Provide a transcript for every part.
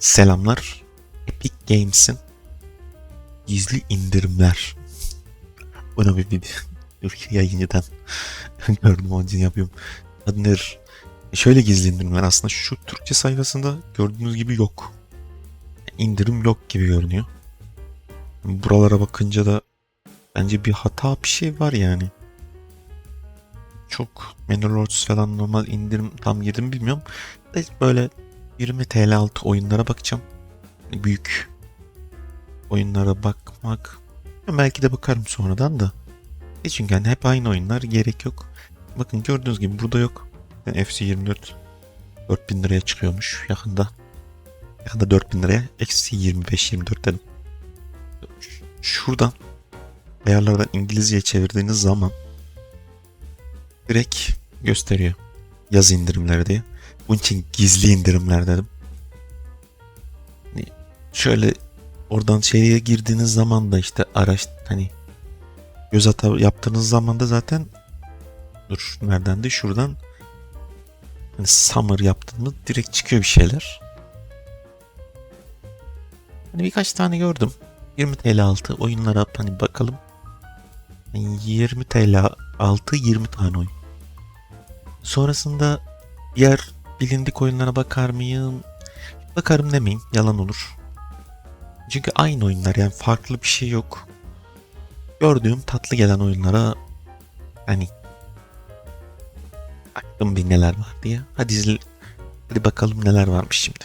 Selamlar. Epic Games'in gizli indirimler. Bunu bir video. Yayıncıdan gördüm onun için yapıyorum. Adı nedir? E, Şöyle gizli indirimler aslında şu Türkçe sayfasında gördüğünüz gibi yok. İndirim yok gibi görünüyor. Buralara bakınca da bence bir hata bir şey var yani. Çok Manor falan normal indirim tam girdim bilmiyorum. Böyle 20 TL altı oyunlara bakacağım. Büyük oyunlara bakmak. Belki de bakarım sonradan da. E çünkü hani hep aynı oyunlar gerek yok. Bakın gördüğünüz gibi burada yok. Yani FC24 4000 liraya çıkıyormuş yakında. Yakında 4000 liraya eksi 25-24 dedim. Şuradan ayarlardan İngilizceye çevirdiğiniz zaman direkt gösteriyor. Yaz indirimleri diye. Bunun için gizli indirimler dedim. Hani Şöyle oradan şeye girdiğiniz zaman da işte araç hani göz ata yaptığınız zaman da zaten dur nereden de şuradan hani summer yaptığımda direkt çıkıyor bir şeyler. Hani birkaç tane gördüm. 20 TL altı oyunlara hani bakalım. Yani 20 TL altı 20 tane oyun. Sonrasında diğer bilindik oyunlara bakar mıyım? Bakarım demeyeyim. Yalan olur. Çünkü aynı oyunlar yani farklı bir şey yok. Gördüğüm tatlı gelen oyunlara hani baktım bir neler var diye. Hadi izle, hadi bakalım neler varmış şimdi.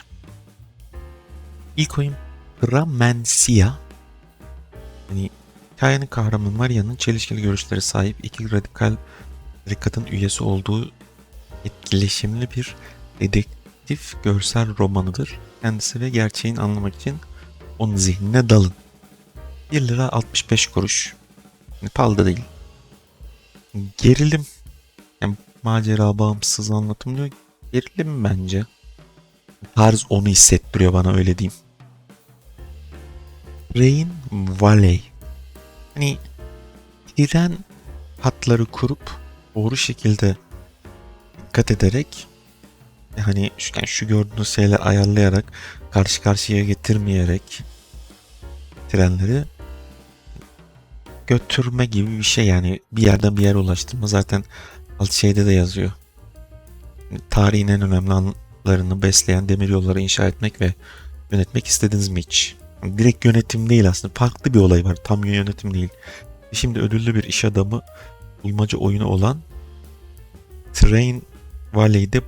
İlk oyun Gramencia. Hani hikayenin kahramanı Maria'nın çelişkili görüşlere sahip iki radikal tarikatın üyesi olduğu etkileşimli bir dedektif görsel romanıdır. Kendisi ve gerçeğini anlamak için onun zihnine dalın. 1 lira 65 kuruş. Yani pahalı da değil. Gerilim. Yani macera bağımsız anlatım diyor. Gerilim bence. Tarz onu hissettiriyor bana öyle diyeyim. Rain Valley. Hani tren hatları kurup doğru şekilde dikkat ederek hani şu, yani şu gördüğünüz şeyler ayarlayarak karşı karşıya getirmeyerek trenleri götürme gibi bir şey yani bir yerden bir yere ulaştırma zaten alt şeyde de yazıyor. Tarihin en önemli anlarını besleyen demir yolları inşa etmek ve yönetmek istediniz mi hiç? Direkt yönetim değil aslında. Farklı bir olay var. Tam yönetim değil. Şimdi ödüllü bir iş adamı bulmaca oyunu olan Train Valley'de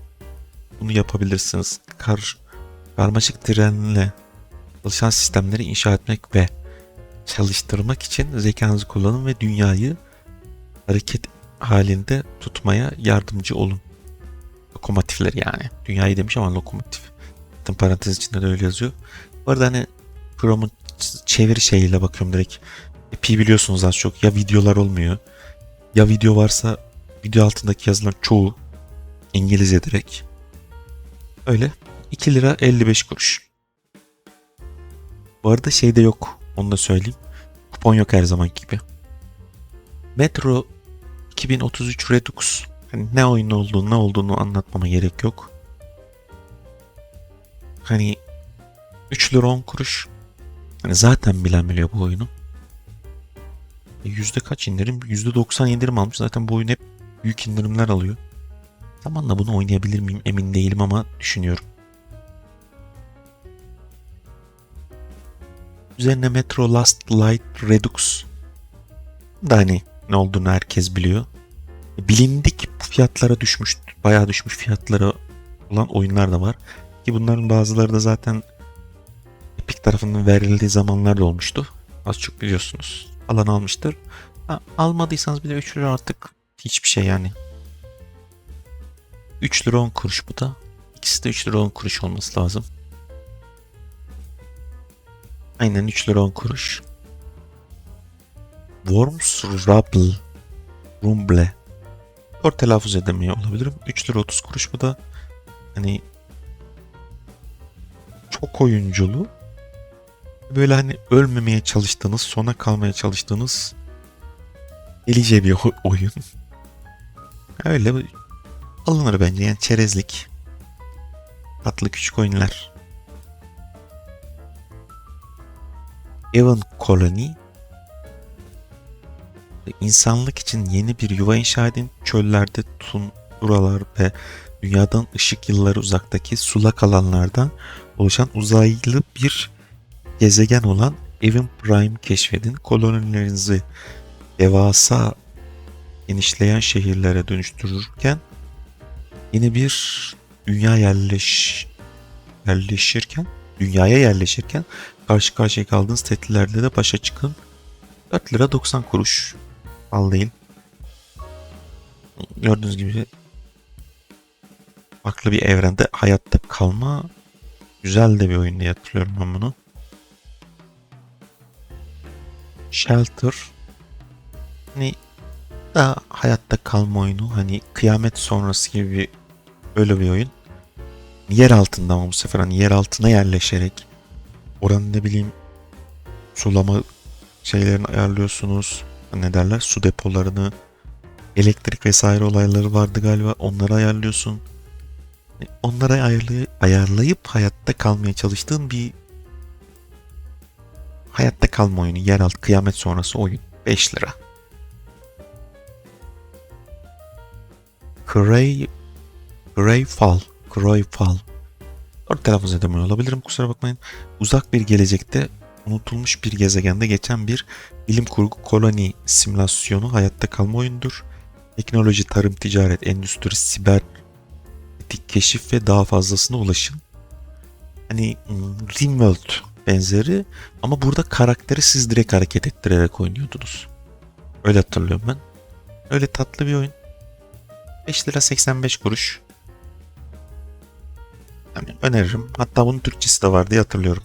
bunu yapabilirsiniz. Kar, karmaşık trenle çalışan sistemleri inşa etmek ve çalıştırmak için zekanızı kullanın ve dünyayı hareket halinde tutmaya yardımcı olun. Lokomotifler yani. Dünyayı demiş ama lokomotif. Zaten parantez içinde de öyle yazıyor. Bu arada hani Chrome'un çeviri şeyiyle bakıyorum direkt. Pi biliyorsunuz az çok. Ya videolar olmuyor. Ya video varsa video altındaki yazılar çoğu İngilizce direkt. Öyle. 2 lira 55 kuruş. Bu arada şeyde yok. Onu da söyleyeyim. Kupon yok her zaman gibi. Metro 2033 Redux. Hani ne oyun olduğunu ne olduğunu anlatmama gerek yok. Hani 3 lira 10 kuruş. Hani zaten bilen biliyor bu oyunu. E, Yüzde kaç indirim? Yüzde 90 indirim almış. Zaten bu oyun hep büyük indirimler alıyor. Zamanla bunu oynayabilir miyim emin değilim ama düşünüyorum. Üzerine Metro Last Light Redux da hani ne olduğunu herkes biliyor. Bilindik fiyatlara düşmüş, bayağı düşmüş fiyatlara olan oyunlar da var. Ki bunların bazıları da zaten Epic tarafından verildiği zamanlar da olmuştu. Az çok biliyorsunuz. Alan almıştır. Ha, almadıysanız bir de 3 lira artık hiçbir şey yani. 3 lira 10 kuruş bu da. İkisi de 3 lira 10 kuruş olması lazım. Aynen 3 lira 10 kuruş. Worms Rubble. Rumble. Zor telaffuz edemiyor olabilirim. 3 lira 30 kuruş bu da. Hani çok oyunculu. Böyle hani ölmemeye çalıştığınız, sona kalmaya çalıştığınız delice bir oyun. Öyle alınır bence yani çerezlik. Tatlı küçük oyunlar. Evan Colony insanlık için yeni bir yuva inşa edin. Çöllerde, tunduralar ve dünyadan ışık yılları uzaktaki sulak alanlardan oluşan uzaylı bir gezegen olan Evan Prime keşfedin. Kolonilerinizi devasa genişleyen şehirlere dönüştürürken yeni bir dünya yerleş yerleşirken dünyaya yerleşirken karşı karşıya kaldığınız tehditlerle de başa çıkın. 4 lira 90 kuruş. Al değil. Gördüğünüz gibi farklı bir evrende hayatta kalma güzel de bir oyun diye hatırlıyorum ben bunu. Shelter hani daha hayatta kalma oyunu hani kıyamet sonrası gibi bir öyle bir oyun. Yer altında ama bu sefer hani yer altına yerleşerek oranın ne bileyim sulama şeylerini ayarlıyorsunuz. Ne derler? Su depolarını, elektrik vesaire olayları vardı galiba. Onları ayarlıyorsun. Onları ayarlay ayarlayıp hayatta kalmaya çalıştığın bir hayatta kalma oyunu. Yeraltı kıyamet sonrası oyun. 5 lira. Cray Crayfall Crayfall Orada telaffuz edemiyor olabilirim kusura bakmayın. Uzak bir gelecekte unutulmuş bir gezegende geçen bir bilim kurgu koloni simülasyonu hayatta kalma oyundur. Teknoloji, tarım, ticaret, endüstri, siber, etik keşif ve daha fazlasına ulaşın. Hani hmm, Rimworld benzeri ama burada karakteri siz direkt hareket ettirerek oynuyordunuz. Öyle hatırlıyorum ben. Öyle tatlı bir oyun. 5 lira 85 kuruş. Yani öneririm. Hatta bunun Türkçesi de var diye hatırlıyorum.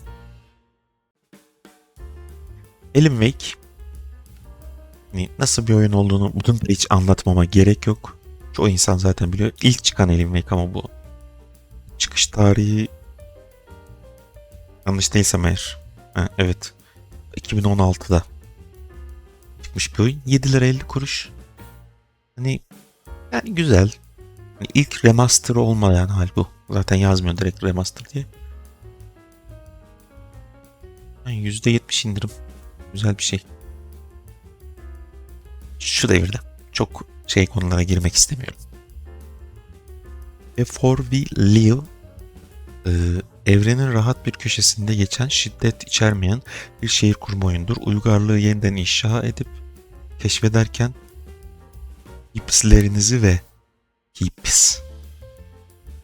Alan Wake hani nasıl bir oyun olduğunu bunu da hiç anlatmama gerek yok. Çoğu insan zaten biliyor. İlk çıkan Alan Wake ama bu. Çıkış tarihi yanlış değilsem eğer. Ha, evet. 2016'da çıkmış bir oyun. 7 lira 50 kuruş. Hani yani güzel. Yani ilk remaster olmayan hal bu. Zaten yazmıyor direkt remaster diye. Yani %70 indirim. Güzel bir şey. Şu devirde çok şey konulara girmek istemiyorum. Before We Live e, evrenin rahat bir köşesinde geçen şiddet içermeyen bir şehir kurma oyundur. Uygarlığı yeniden inşa edip keşfederken hipslerinizi ve hips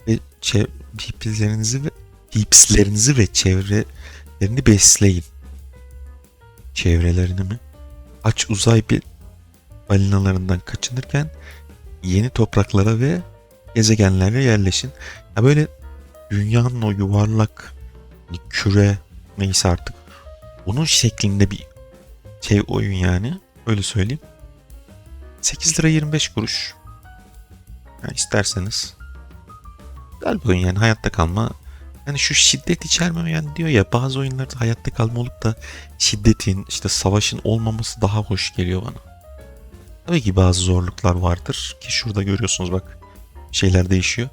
ve hipslerinizi ve hipslerinizi ve çevrelerini besleyin çevrelerini mi? Aç uzay bir balinalarından kaçınırken yeni topraklara ve gezegenlere yerleşin. Ya böyle dünyanın o yuvarlak küre neyse artık onun şeklinde bir şey oyun yani. Öyle söyleyeyim. 8 lira 25 kuruş. Yani isterseniz. Bir oyun yani hayatta kalma yani şu şiddet içermemeyen diyor ya bazı oyunlarda hayatta kalma olup da şiddetin işte savaşın olmaması daha hoş geliyor bana. Tabii ki bazı zorluklar vardır ki şurada görüyorsunuz bak şeyler değişiyor.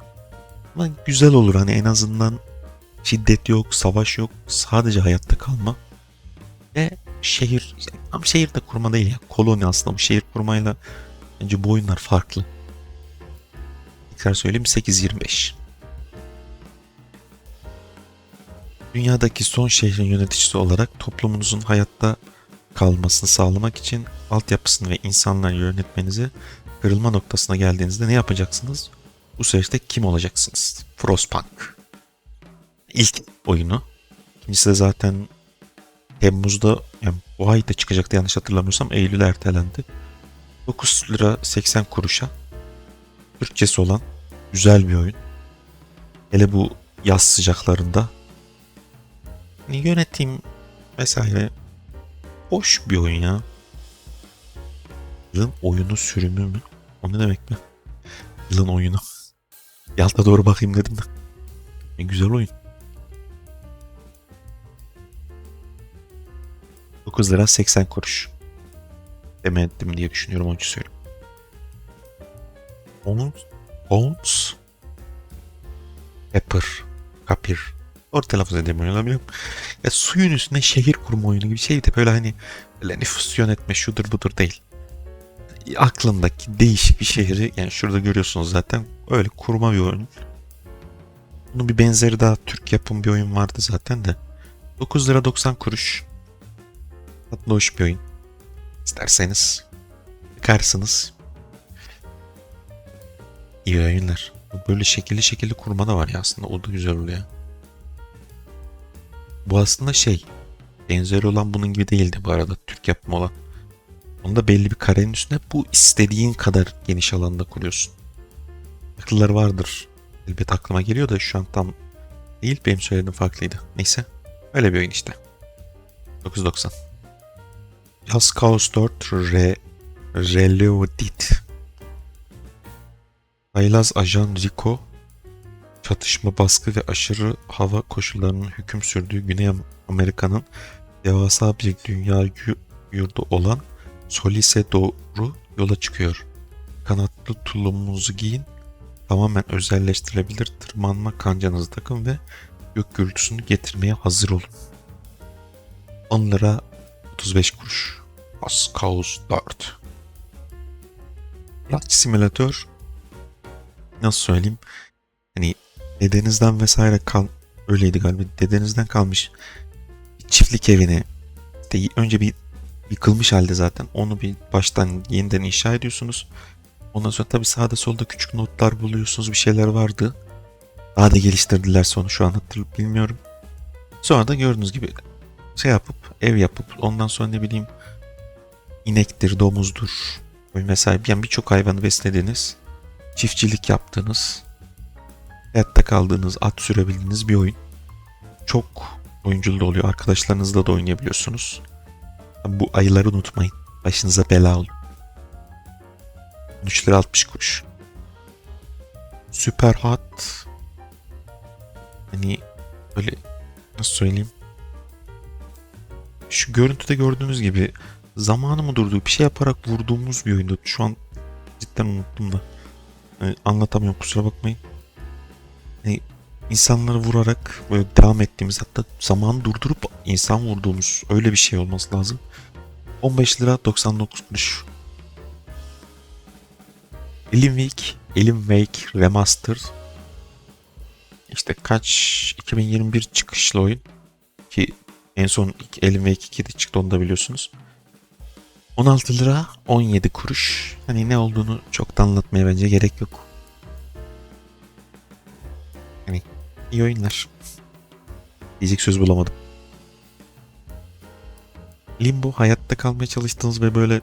Ama güzel olur hani en azından şiddet yok, savaş yok, sadece hayatta kalma. Ve şehir, ama şehir de kurma değil ya koloni aslında bu şehir kurmayla bence bu oyunlar farklı. Tekrar söyleyeyim 8.25. Dünyadaki son şehrin yöneticisi olarak toplumunuzun hayatta kalmasını sağlamak için altyapısını ve insanları yönetmenizi kırılma noktasına geldiğinizde ne yapacaksınız? Bu süreçte kim olacaksınız? Frostpunk. İlk oyunu. İkincisi de zaten Temmuz'da yani bu ayda çıkacaktı yanlış hatırlamıyorsam Eylül'e ertelendi. 9 lira 80 kuruşa Türkçesi olan güzel bir oyun. Hele bu yaz sıcaklarında yönetim vesaire hoş bir oyun ya. Yılın oyunu sürümü mü? O ne demek mi? Yılın oyunu. Yalta doğru bakayım dedim de. Ne güzel oyun. 9 lira 80 kuruş. Demedim diye düşünüyorum onun için söyleyeyim. Bones, Bones, Pepper, Kapir, Doğru telaffuz edemiyor olabilirim. Ya suyun üstüne şehir kurma oyunu gibi şey de böyle hani böyle nüfus yönetme şudur budur değil. Aklındaki değişik bir şehri yani şurada görüyorsunuz zaten öyle kurma bir oyun. Bunun bir benzeri daha Türk yapım bir oyun vardı zaten de. 9 lira 90 kuruş. Tatlı hoş bir oyun. İsterseniz bakarsınız. İyi oyunlar. Böyle şekilli şekilli kurma da var ya aslında o da güzel oluyor. Bu aslında şey benzeri olan bunun gibi değildi bu arada Türk yapımı olan. Onda belli bir karenin üstüne bu istediğin kadar geniş alanda kuruyorsun. Akıllar vardır. Elbet aklıma geliyor da şu an tam değil benim söylediğim farklıydı. Neyse öyle bir oyun işte. 990. Just Cause 4 Re Reloaded Haylaz Ajan Rico çatışma, baskı ve aşırı hava koşullarının hüküm sürdüğü Güney Amerika'nın devasa bir dünya yu- yurdu olan Solis'e doğru yola çıkıyor. Kanatlı tulumunuzu giyin, tamamen özelleştirilebilir tırmanma kancanızı takın ve gök gürültüsünü getirmeye hazır olun. 10 lira 35 kuruş. Askaus 4. Flight Simulator nasıl söyleyeyim? Hani dedenizden vesaire kal öyleydi galiba. Dedenizden kalmış bir çiftlik evini işte önce bir yıkılmış halde zaten onu bir baştan yeniden inşa ediyorsunuz. Ondan sonra tabii sağda solda küçük notlar buluyorsunuz. Bir şeyler vardı. Daha da geliştirdiler sonra şu an hatırlıp bilmiyorum. Sonra da gördüğünüz gibi şey yapıp ev yapıp ondan sonra ne bileyim inektir, domuzdur mesela yani birçok hayvanı beslediniz. Çiftçilik yaptınız. Hayatta kaldığınız, at sürebildiğiniz bir oyun. Çok oyunculu da oluyor. Arkadaşlarınızla da oynayabiliyorsunuz. Bu ayıları unutmayın. Başınıza bela olur. 13 lira 60 kuruş. Süper hot. Hani böyle nasıl söyleyeyim? Şu görüntüde gördüğünüz gibi zamanı mı durdu? Bir şey yaparak vurduğumuz bir oyundu. Şu an cidden unuttum da. Yani anlatamıyorum kusura bakmayın. Yani insanları vurarak böyle devam ettiğimiz hatta zamanı durdurup insan vurduğumuz öyle bir şey olması lazım. 15 lira 99 kuruş. Alan Wake, Alan Wake Remaster. İşte kaç 2021 çıkışlı oyun ki en son Alan Wake 2'de çıktı onu da biliyorsunuz. 16 lira 17 kuruş. Hani ne olduğunu çok da anlatmaya bence gerek yok. Hani iyi oyunlar. Diyecek söz bulamadım. Limbo hayatta kalmaya çalıştığınız ve böyle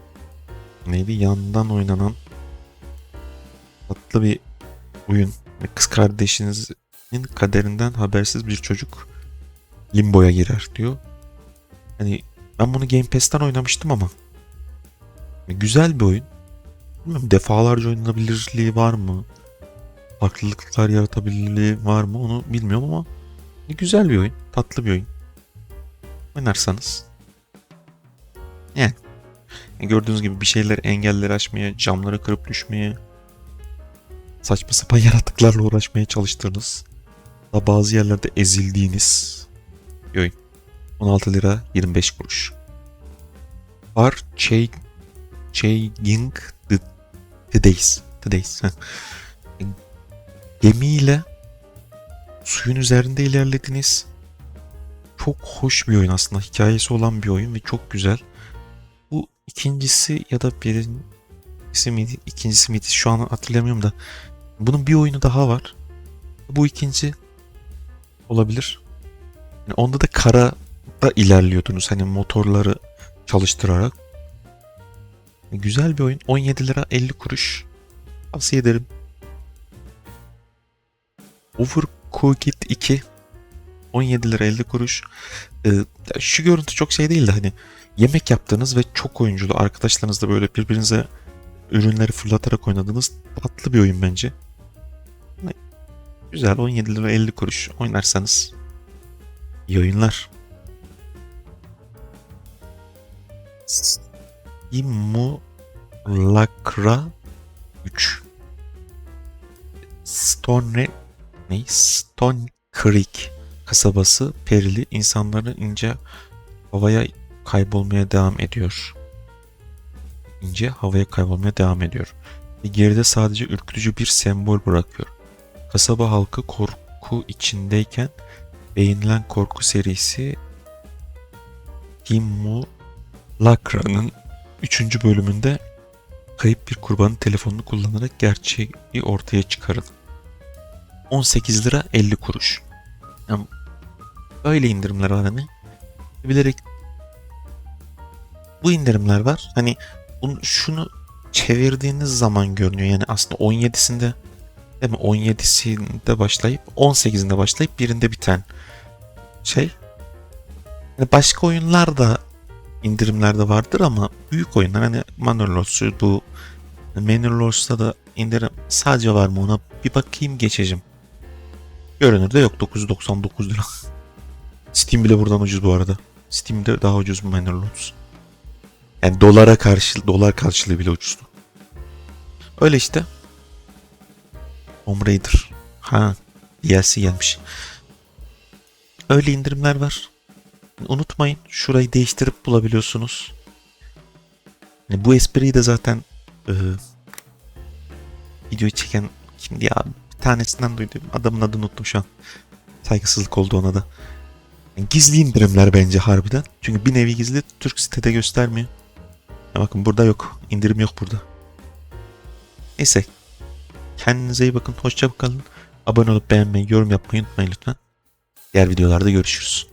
neydi yandan oynanan tatlı bir oyun. Kız kardeşinizin kaderinden habersiz bir çocuk limboya girer diyor. Hani ben bunu Game Pass'ten oynamıştım ama güzel bir oyun. Bilmiyorum defalarca oynanabilirliği var mı? Farklılıklar yaratabilirliği var mı onu bilmiyorum ama güzel bir oyun. Tatlı bir oyun. Oynarsanız. Yani gördüğünüz gibi bir şeyler engelleri aşmaya, camları kırıp düşmeye, saçma sapan yaratıklarla uğraşmaya çalıştığınız, da bazı yerlerde ezildiğiniz bir oyun. 16 lira 25 kuruş. Chey Changing the, the Days. The Days. Gemiyle suyun üzerinde ilerlediniz. Çok hoş bir oyun aslında. Hikayesi olan bir oyun ve çok güzel. Bu ikincisi ya da birincisi miydi? İkincisi miydi? Şu an hatırlamıyorum da. Bunun bir oyunu daha var. Bu ikinci olabilir. Yani onda da karada ilerliyordunuz. Hani motorları çalıştırarak. Güzel bir oyun. 17 lira 50 kuruş. Tavsiye ederim. Overcooked 2 17 lira 50 kuruş. Ee, şu görüntü çok şey değil de hani yemek yaptığınız ve çok oyunculu arkadaşlarınızla böyle birbirinize ürünleri fırlatarak oynadığınız tatlı bir oyun bence. Hani Güzel 17 lira 50 kuruş oynarsanız iyi oyunlar. Simulacra 3 Stone ne? Stone Creek kasabası perili insanların ince havaya kaybolmaya devam ediyor. İnce havaya kaybolmaya devam ediyor. Ve geride sadece ürkütücü bir sembol bırakıyor. Kasaba halkı korku içindeyken beğenilen korku serisi Simulacra'nın 3. bölümünde kayıp bir kurbanın telefonunu kullanarak gerçeği ortaya çıkarın. 18 lira 50 kuruş. Yani böyle indirimler var hani. Bilerek bu indirimler var. Hani bunu, şunu çevirdiğiniz zaman görünüyor. Yani aslında 17'sinde değil mi? 17'sinde başlayıp 18'inde başlayıp birinde biten şey. Yani başka oyunlar da indirimlerde vardır ama büyük oyunlar hani Manor bu Manor Lords'ta da indirim sadece var mı ona bir bakayım geçeceğim. Görünürde yok 999 lira. Steam bile buradan ucuz bu arada. Steam'de daha ucuz Manor Lords. Yani dolara karşı dolar karşılığı bile ucuzdu. Öyle işte. Tomb Raider. Ha, DLC gelmiş. Öyle indirimler var. Unutmayın şurayı değiştirip bulabiliyorsunuz. Yani bu espriyi de zaten e, videoyu çeken kimdi ya? Bir tanesinden duydum. Adamın adını unuttum şu an. Saygısızlık oldu ona da. Yani gizli indirimler bence harbiden. Çünkü bir nevi gizli Türk sitede göstermiyor. Ya bakın burada yok. İndirim yok burada. Neyse. Kendinize iyi bakın. Hoşça kalın. Abone olup beğenmeyi, yorum yapmayı unutmayın lütfen. Diğer videolarda görüşürüz.